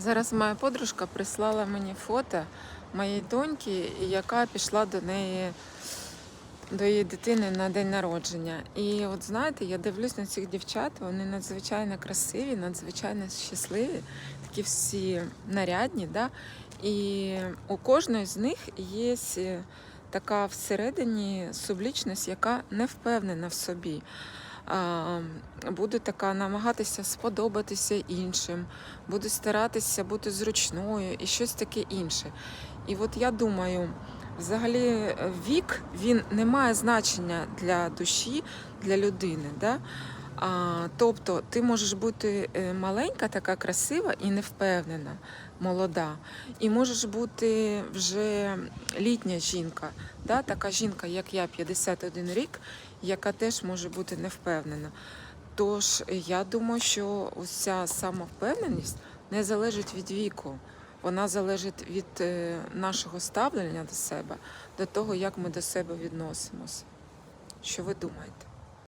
Зараз моя подружка прислала мені фото моєї доньки, яка пішла до неї, до її дитини на день народження. І от знаєте, я дивлюсь на цих дівчат, вони надзвичайно красиві, надзвичайно щасливі, такі всі нарядні. Да? І у кожної з них є така всередині сублічність, яка не впевнена в собі. Буде така намагатися сподобатися іншим, буде старатися бути зручною і щось таке інше. І от я думаю, взагалі е, вік він не має значення для душі, для людини. Да? А, тобто ти можеш бути е, маленька, така красива і невпевнена, молода. І можеш бути вже літня жінка, да? така жінка, як я, 51 рік, яка теж може бути невпевнена. Тож я думаю, що ця самовпевненість не залежить від віку. Вона залежить від е, нашого ставлення до себе, до того, як ми до себе відносимося. Що ви думаєте?